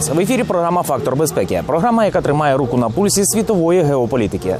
Вас в ефірі. Програма Фактор безпеки. Програма, яка тримає руку на пульсі світової геополітики.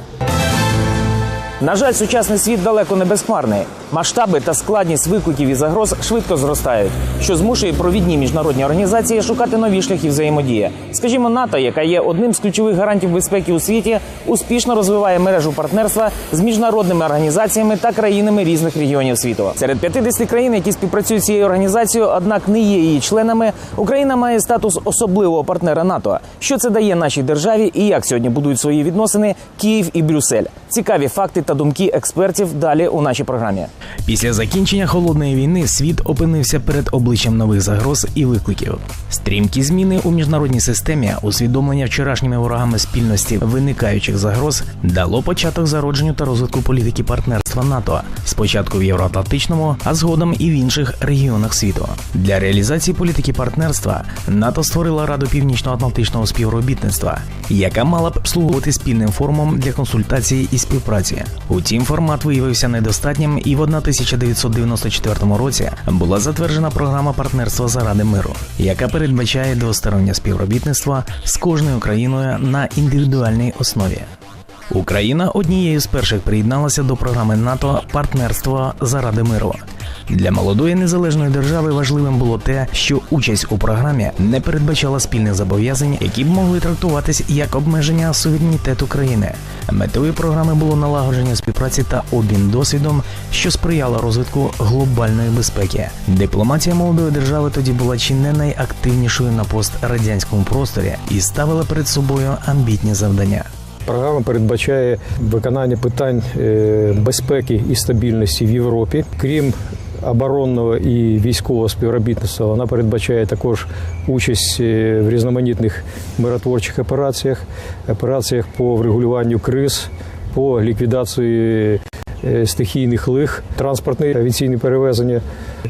На жаль, сучасний світ далеко не безхмарний. Масштаби та складність викликів і загроз швидко зростають, що змушує провідні міжнародні організації шукати нові шляхи взаємодії. Скажімо, НАТО, яка є одним з ключових гарантів безпеки у світі, успішно розвиває мережу партнерства з міжнародними організаціями та країнами різних регіонів світу. Серед 50 країн, які співпрацюють з цією організацією, однак не є її членами. Україна має статус особливого партнера НАТО. Що це дає нашій державі і як сьогодні будують свої відносини Київ і Брюссель? Цікаві факти та думки експертів далі у нашій програмі. Після закінчення холодної війни світ опинився перед обличчям нових загроз і викликів. Стрімкі зміни у міжнародній системі, усвідомлення вчорашніми ворогами спільності виникаючих загроз дало початок зародженню та розвитку політики партнерства НАТО спочатку в Євроатлантичному, а згодом і в інших регіонах світу. Для реалізації політики партнерства НАТО створила Раду Північно-Атлантичного співробітництва, яка мала б слугувати спільним форумом для консультації і співпраці. Утім, формат виявився недостатнім, і в 1994 році була затверджена програма партнерства заради миру, яка передбачає двостороннє співробітництво з кожною країною на індивідуальній основі. Україна однією з перших приєдналася до програми НАТО Партнерство заради миру. Для молодої незалежної держави важливим було те, що участь у програмі не передбачала спільних зобов'язань, які б могли трактуватись як обмеження суверенітету країни. Метою програми було налагодження співпраці та обмін досвідом, що сприяло розвитку глобальної безпеки. Дипломатія молодої держави тоді була чи не найактивнішою на пострадянському просторі і ставила перед собою амбітні завдання. Програма передбачає виконання питань е, безпеки і стабільності в Європі. Крім оборонного і військового співробітництва, вона передбачає також участь е, в різноманітних миротворчих операціях, операціях по врегулюванню криз, по ліквідації стихійних лих, транспортне авіаційне перевезення.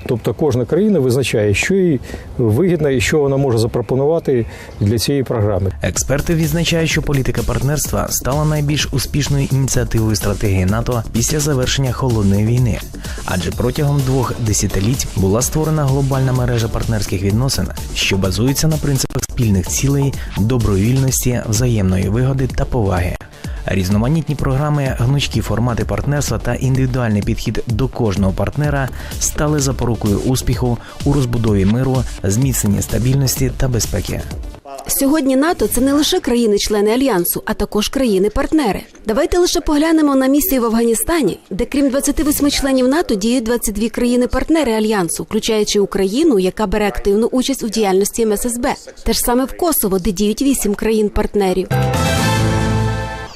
Тобто кожна країна визначає, що їй вигідно і що вона може запропонувати для цієї програми. Експерти відзначають, що політика партнерства стала найбільш успішною ініціативою стратегії НАТО після завершення холодної війни, адже протягом двох десятиліть була створена глобальна мережа партнерських відносин, що базується на принципах спільних цілей, добровільності, взаємної вигоди та поваги. Різноманітні програми, гнучкі формати партнерства та індивідуальний підхід до кожного партнера стали запорукою успіху у розбудові миру, зміцненні стабільності та безпеки. Сьогодні НАТО це не лише країни-члени альянсу, а також країни-партнери. Давайте лише поглянемо на місію в Афганістані, де крім 28 членів НАТО діють 22 країни-партнери альянсу, включаючи Україну, яка бере активну участь у діяльності МССБ. Те ж саме в Косово, де діють 8 країн-партнерів.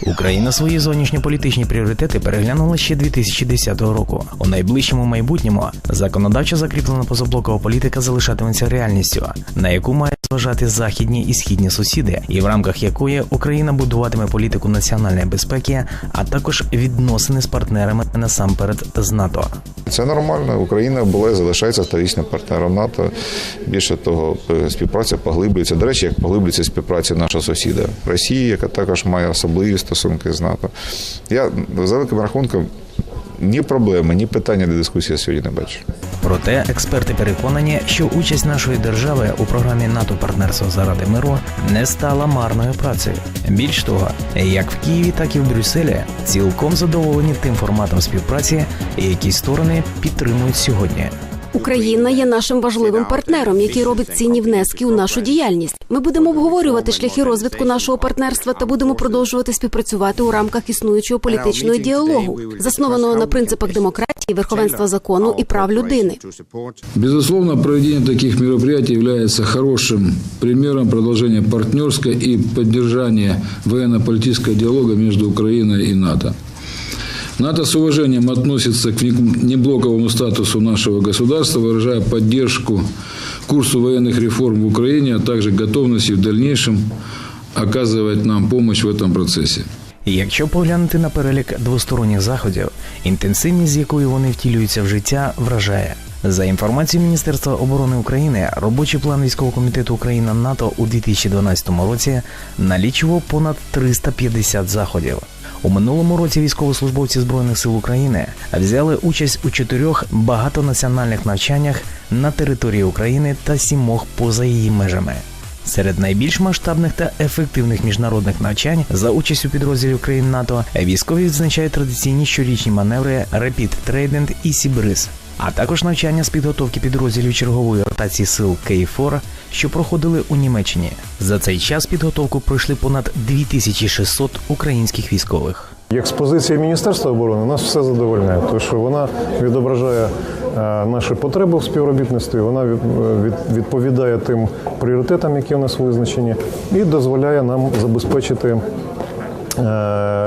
Україна свої зовнішньополітичні пріоритети переглянула ще 2010 року. У найближчому майбутньому законодавчо закріплена позаблокова політика залишатиметься реальністю, на яку мають зважати західні і східні сусіди, і в рамках якої Україна будуватиме політику національної безпеки, а також відносини з партнерами насамперед з НАТО. Це нормально. Україна була і залишається стратегічним партнером НАТО. Більше того, співпраця поглиблюється. До речі, як поглиблюється співпраця нашого сусіда Росії, яка також має особливі стосунки з НАТО. Я за великим рахунком ні проблеми, ні питання для дискусії сьогодні не бачу. Проте експерти переконані, що участь нашої держави у програмі НАТО партнерство заради миру не стала марною працею. Більш того, як в Києві, так і в Брюсселі цілком задоволені тим форматом співпраці, який сторони підтримують сьогодні. Україна є нашим важливим партнером, який робить цінні внески у нашу діяльність. Ми будемо обговорювати шляхи розвитку нашого партнерства та будемо продовжувати співпрацювати у рамках існуючого політичного діалогу, заснованого на принципах демократії, верховенства закону і прав людини. Безусловно, проведение таких мероприятий является хорошим примером продолжения партнерской и поддержания военно-политического диалога между Украиной и НАТО. НАТО с уважением относится к неблоковому статусу нашего государства, выражая поддержку курсу военных реформ в Украине, а также готовности в дальнейшем оказывать нам помощь в этом процессе. Якщо поглянути на перелік двосторонніх заходів, інтенсивність, з якою вони втілюються в життя, вражає. За інформацією Міністерства оборони України, робочий план військового комітету Україна НАТО у 2012 році налічував понад 350 заходів. У минулому році військовослужбовці збройних сил України взяли участь у чотирьох багатонаціональних навчаннях на території України та сімох поза її межами. Серед найбільш масштабних та ефективних міжнародних навчань за участю підрозділів країн НАТО військові відзначають традиційні щорічні маневри Rapid Trident і Сібриз, а також навчання з підготовки підрозділів чергової ротації сил К4, що проходили у Німеччині. За цей час підготовку пройшли понад 2600 українських військових. Як з позиції Міністерства оборони нас все задовольняє, тому що вона відображає е, наші потреби в співробітництві, вона від- від- відповідає тим пріоритетам, які у нас визначені, і дозволяє нам забезпечити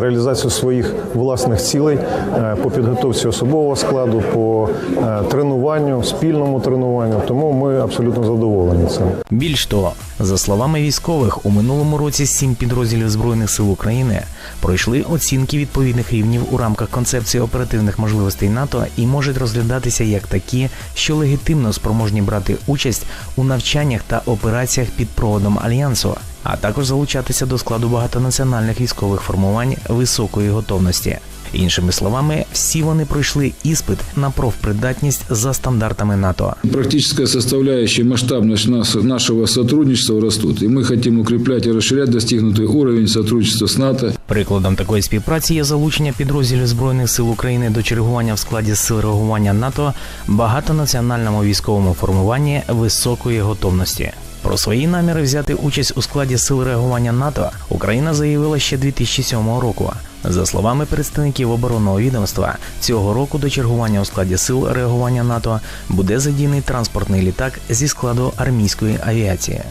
реалізацію своїх власних цілей е, по підготовці особового складу, по е, тренуванню, спільному тренуванню. Тому ми абсолютно задоволені цим. Більш того, за словами військових, у минулому році сім підрозділів збройних сил України пройшли оцінки відповідних рівнів у рамках концепції оперативних можливостей НАТО і можуть розглядатися як такі, що легітимно спроможні брати участь у навчаннях та операціях під проводом альянсу, а також залучатися до складу багатонаціональних військових формувань високої готовності. Іншими словами, всі вони пройшли іспит на профпридатність за стандартами НАТО. Практическая составляющая масштабность нашего сотрудничества растут. И мы хотим укреплять и расширять достигнутый уровень сотрудничества с НАТО Прикладом такої співпраці є залучення підрозділів збройних сил України до чергування в складі сил реагування НАТО багатонаціональному військовому формуванні високої готовності. Про свої наміри взяти участь у складі сил реагування НАТО Україна заявила ще 2007 року. За словами представників оборонного відомства, цього року до чергування у складі сил реагування НАТО буде задійний транспортний літак зі складу армійської авіації.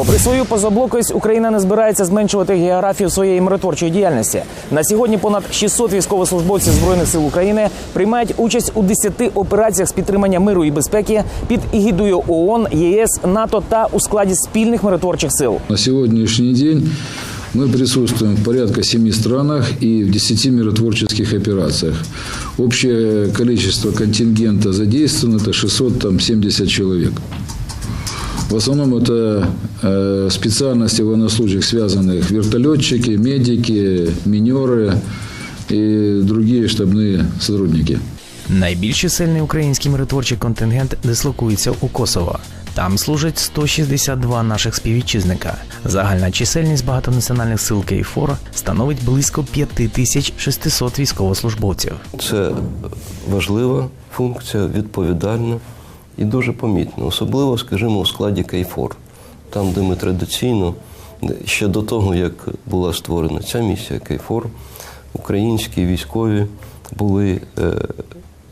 Попри свою позаблокость, Україна не збирається зменшувати географію своєї миротворчої діяльності. На сьогодні понад 600 військовослужбовців збройних сил України приймають участь у 10 операціях з підтримання миру і безпеки під егідою ООН, ЄС, НАТО та у складі спільних миротворчих сил. На сегодняшний день мы присутствуем в порядка семи странах и в 10 миротворческих операциях. Общее количество контингента задействовано – это 670 человек. В основном это э, специальности военнослужащих, связанных вертолетчики, медики, минеры и другие штабные сотрудники. Найбільш чисельний український миротворчий контингент дислокується у Косово. Там служать 162 наших співвітчизника. Загальна чисельність багатонаціональних сил КФОР становить близько 5600 військовослужбовців. Це важлива функція, відповідальна і дуже помітна, особливо, скажімо, у складі Кейфор, там, де ми традиційно, ще до того, як була створена ця місія Кейфор, українські військові були е,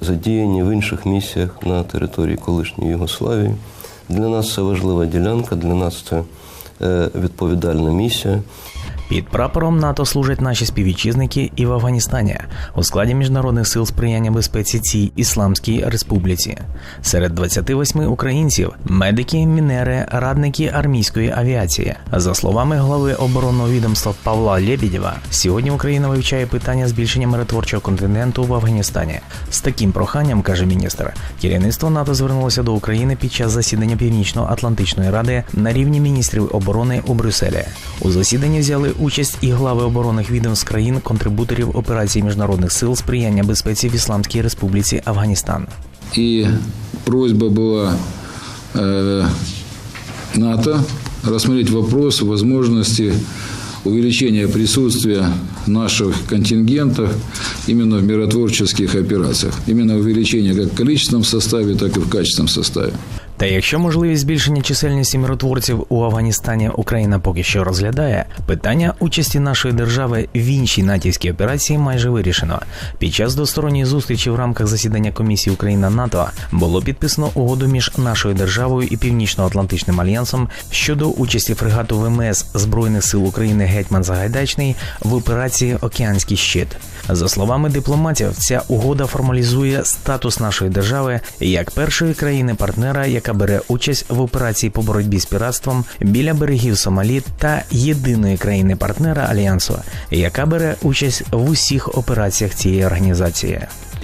задіяні в інших місіях на території колишньої Югославії. Для нас це важлива ділянка, для нас це е, відповідальна місія. Під прапором НАТО служать наші співвітчизники і в Афганістані у складі міжнародних сил сприяння безпеці цій ісламській республіці. Серед 28 українців медики, мінери, радники армійської авіації. За словами глави оборонного відомства Павла Лєбідєва, сьогодні Україна вивчає питання збільшення миротворчого контингенту в Афганістані. З таким проханням каже міністр, керівництво НАТО звернулося до України під час засідання Північно-Атлантичної ради на рівні міністрів оборони у Брюсселі. У засіданні взяли участь і глави оборонних відомств країн контрибуторів операції міжнародних сил сприяння безпеці в Ісламській Республіці Афганістан. И просьба была э, НАТО рассмотреть вопрос возможности увеличения присутствия наших контингентов именно в миротворческих операциях. Именно увеличение как в количественном составе, так и в качественном составе. Та якщо можливість збільшення чисельності миротворців у Афганістані Україна поки що розглядає, питання участі нашої держави в іншій натівській операції майже вирішено. Під час двосторонньої зустрічі в рамках засідання комісії Україна НАТО було підписано угоду між нашою державою і Північно-Атлантичним альянсом щодо участі фрегату ВМС Збройних сил України Гетьман Загайдачний в операції Океанський щит. За словами дипломатів, ця угода формалізує статус нашої держави як першої країни-партнера, яка бере участь в операції по боротьбі з піратством біля берегів Сомалі, та єдиної країни-партнера альянсу, яка бере участь в усіх операціях цієї організації.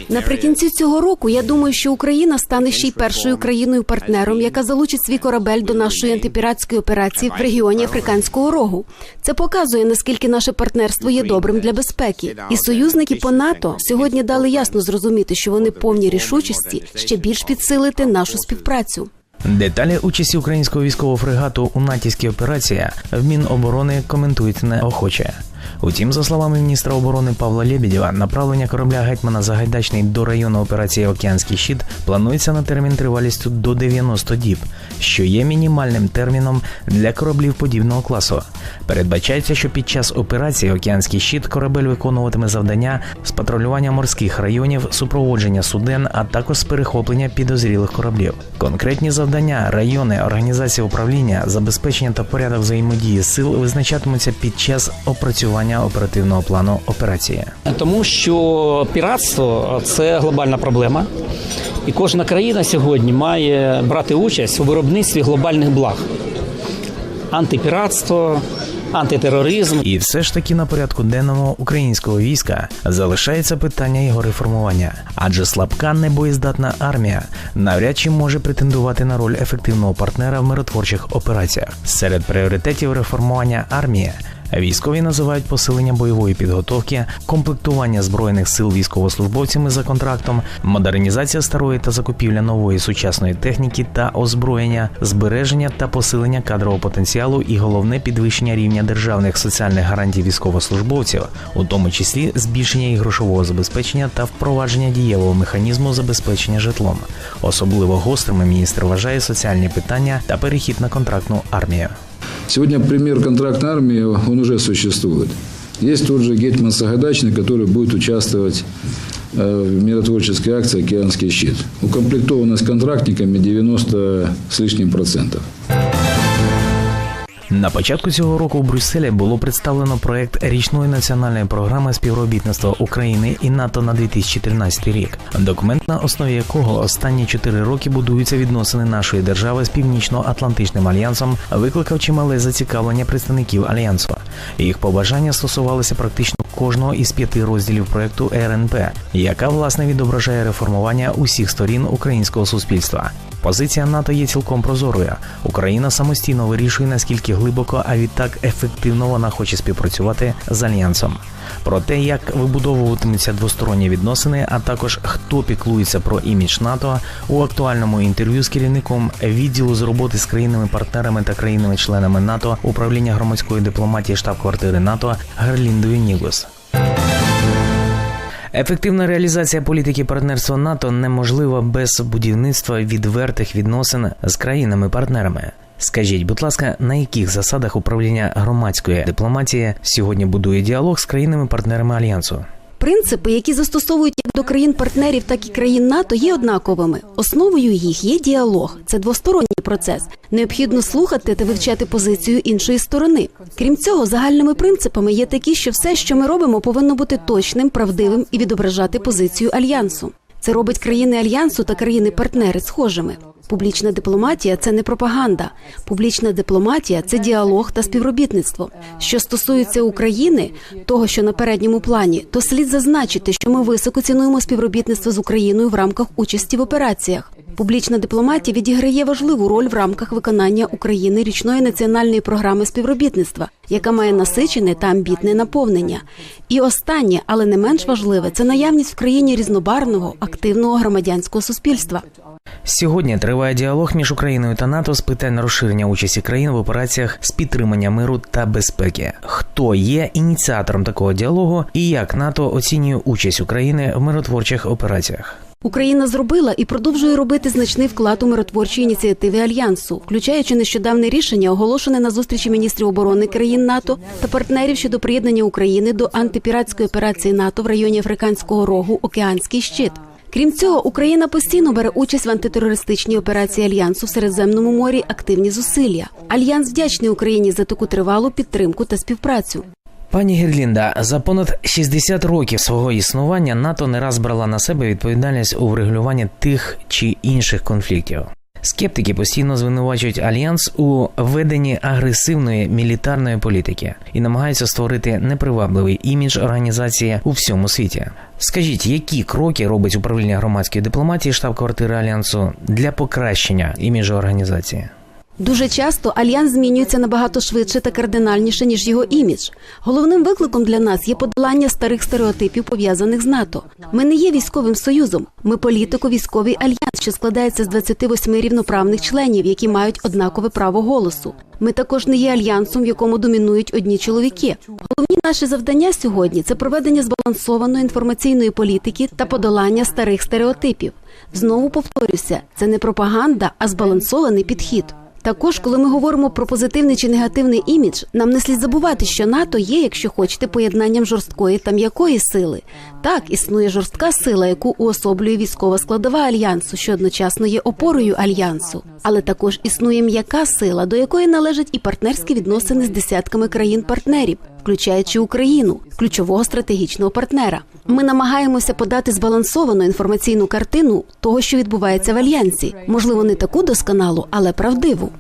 Наприкінці цього року я думаю, що Україна стане ще й першою країною-партнером, яка залучить свій корабель до нашої антипіратської операції в регіоні Африканського Рогу. Це показує наскільки наше партнерство є добрим для безпеки. І союзники по НАТО сьогодні дали ясно зрозуміти, що вони повні рішучості ще більш підсилити нашу співпрацю. Деталі участі українського військового фрегату у натівській операції в Міноборони коментують неохоче. Утім, за словами міністра оборони Павла Лєбєдєва, направлення корабля гетьмана Загайдачний до району операції Океанський щит планується на термін тривалістю до 90 діб, що є мінімальним терміном для кораблів подібного класу. Передбачається, що під час операції Океанський щит корабель виконуватиме завдання з патрулювання морських районів, супроводження суден, а також з перехоплення підозрілих кораблів. Конкретні завдання, райони, організація управління, забезпечення та порядок взаємодії сил визначатимуться під час опрацювання оперативного плану операції. Тому що піратство це глобальна проблема, і кожна країна сьогодні має брати участь у виробництві глобальних благ. Антипіратство, антитероризм. І все ж таки на порядку денному українського війська залишається питання його реформування, адже слабка небоєздатна армія навряд чи може претендувати на роль ефективного партнера в миротворчих операціях. Серед пріоритетів реформування армії. Військові називають посилення бойової підготовки, комплектування збройних сил військовослужбовцями за контрактом, модернізація старої та закупівля нової сучасної техніки та озброєння, збереження та посилення кадрового потенціалу і головне підвищення рівня державних соціальних гарантій військовослужбовців, у тому числі збільшення їх грошового забезпечення та впровадження дієвого механізму забезпечення житлом. Особливо гострими міністр вважає соціальні питання та перехід на контрактну армію. Сегодня пример контрактной армии, он уже существует. Есть тот же Гетман Сагадачный, который будет участвовать э, в миротворческой акции «Океанский щит». Укомплектованность контрактниками 90 с лишним процентов. На початку цього року в Брюсселі було представлено проект річної національної програми співробітництва України і НАТО на 2013 рік. Документ, на основі якого останні чотири роки будуються відносини нашої держави з північно-атлантичним альянсом, викликав чимале зацікавлення представників альянсу. Їх побажання стосувалися практично кожного із п'яти розділів проекту РНП, яка власне відображає реформування усіх сторін українського суспільства. Позиція НАТО є цілком прозорою. Україна самостійно вирішує наскільки глибоко, а відтак ефективно вона хоче співпрацювати з альянсом. Про те, як вибудовуватимуться двосторонні відносини, а також хто піклується про імідж НАТО у актуальному інтерв'ю з керівником відділу з роботи з країнами-партнерами та країнами-членами НАТО управління громадської дипломатії штаб-квартири НАТО Герліндою Нігус. Ефективна реалізація політики партнерства НАТО неможлива без будівництва відвертих відносин з країнами-партнерами. Скажіть, будь ласка, на яких засадах управління громадської дипломатії сьогодні будує діалог з країнами-партнерами альянсу? Принципи, які застосовують як до країн-партнерів, так і країн НАТО, є однаковими. Основою їх є діалог. Це двосторонній процес. Необхідно слухати та вивчати позицію іншої сторони. Крім цього, загальними принципами є такі, що все, що ми робимо, повинно бути точним, правдивим і відображати позицію альянсу. Це робить країни альянсу та країни-партнери схожими. Публічна дипломатія це не пропаганда. Публічна дипломатія це діалог та співробітництво. Що стосується України, того, що на передньому плані, то слід зазначити, що ми високо цінуємо співробітництво з Україною в рамках участі в операціях. Публічна дипломатія відіграє важливу роль в рамках виконання України річної національної програми співробітництва, яка має насичене та амбітне наповнення. І останнє, але не менш важливе, це наявність в країні різнобарвного активного громадянського суспільства. Сьогодні триває діалог між Україною та НАТО з питань розширення участі країн в операціях з підтримання миру та безпеки. Хто є ініціатором такого діалогу і як НАТО оцінює участь України в миротворчих операціях? Україна зробила і продовжує робити значний вклад у миротворчі ініціативи альянсу, включаючи нещодавне рішення, оголошене на зустрічі міністрів оборони країн НАТО та партнерів щодо приєднання України до антипіратської операції НАТО в районі Африканського рогу Океанський щит. Крім цього, Україна постійно бере участь в антитерористичній операції альянсу в Середземному морі. Активні зусилля. Альянс вдячний Україні за таку тривалу підтримку та співпрацю. Пані Герлінда, за понад 60 років свого існування НАТО не раз брала на себе відповідальність у врегулюванні тих чи інших конфліктів. Скептики постійно звинувачують альянс у веденні агресивної мілітарної політики і намагаються створити непривабливий імідж організації у всьому світі. Скажіть, які кроки робить управління громадської дипломатії штаб-квартири альянсу для покращення іміджу організації? Дуже часто альянс змінюється набагато швидше та кардинальніше ніж його імідж. Головним викликом для нас є подолання старих стереотипів пов'язаних з НАТО. Ми не є військовим союзом. Ми політико-військовий альянс, що складається з 28 рівноправних членів, які мають однакове право голосу. Ми також не є альянсом, в якому домінують одні чоловіки. Головні наші завдання сьогодні це проведення збалансованої інформаційної політики та подолання старих стереотипів. Знову повторюся, це не пропаганда, а збалансований підхід. Також, коли ми говоримо про позитивний чи негативний імідж, нам не слід забувати, що НАТО є, якщо хочете, поєднанням жорсткої та м'якої сили. Так, існує жорстка сила, яку уособлює військова складова альянсу, що одночасно є опорою альянсу. Але також існує м'яка сила, до якої належать і партнерські відносини з десятками країн-партнерів, включаючи Україну, ключового стратегічного партнера. Ми намагаємося подати збалансовану інформаційну картину того, що відбувається в альянсі, можливо, не таку досконалу, але правдиву.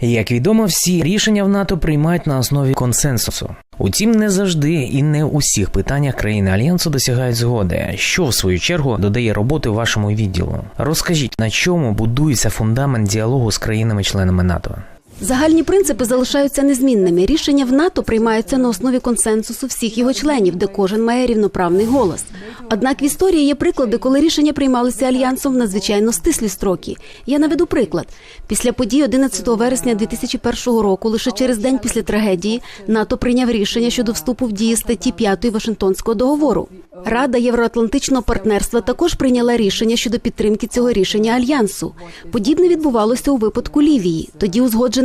Як відомо, всі рішення в НАТО приймають на основі консенсусу. Утім, не завжди і не у всіх питаннях країни альянсу досягають згоди, що в свою чергу додає роботи вашому відділу. Розкажіть, на чому будується фундамент діалогу з країнами-членами НАТО? Загальні принципи залишаються незмінними. Рішення в НАТО приймаються на основі консенсусу всіх його членів, де кожен має рівноправний голос. Однак в історії є приклади, коли рішення приймалися альянсом в надзвичайно стислі строки. Я наведу приклад. Після подій 11 вересня 2001 року, лише через день після трагедії, НАТО прийняв рішення щодо вступу в дії статті 5 Вашингтонського договору. Рада Євроатлантичного партнерства також прийняла рішення щодо підтримки цього рішення альянсу. Подібне відбувалося у випадку Лівії. Тоді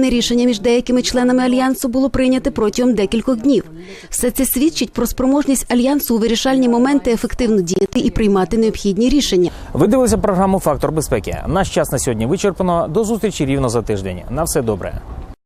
узгоджене рішення між деякими членами альянсу було прийняте протягом декількох днів. Все це свідчить про спроможність альянсу у вирішальні моменти ефективно діяти і приймати необхідні рішення. Ви дивилися програму Фактор безпеки. Наш час на сьогодні вичерпано. До зустрічі рівно за тиждень. На все добре.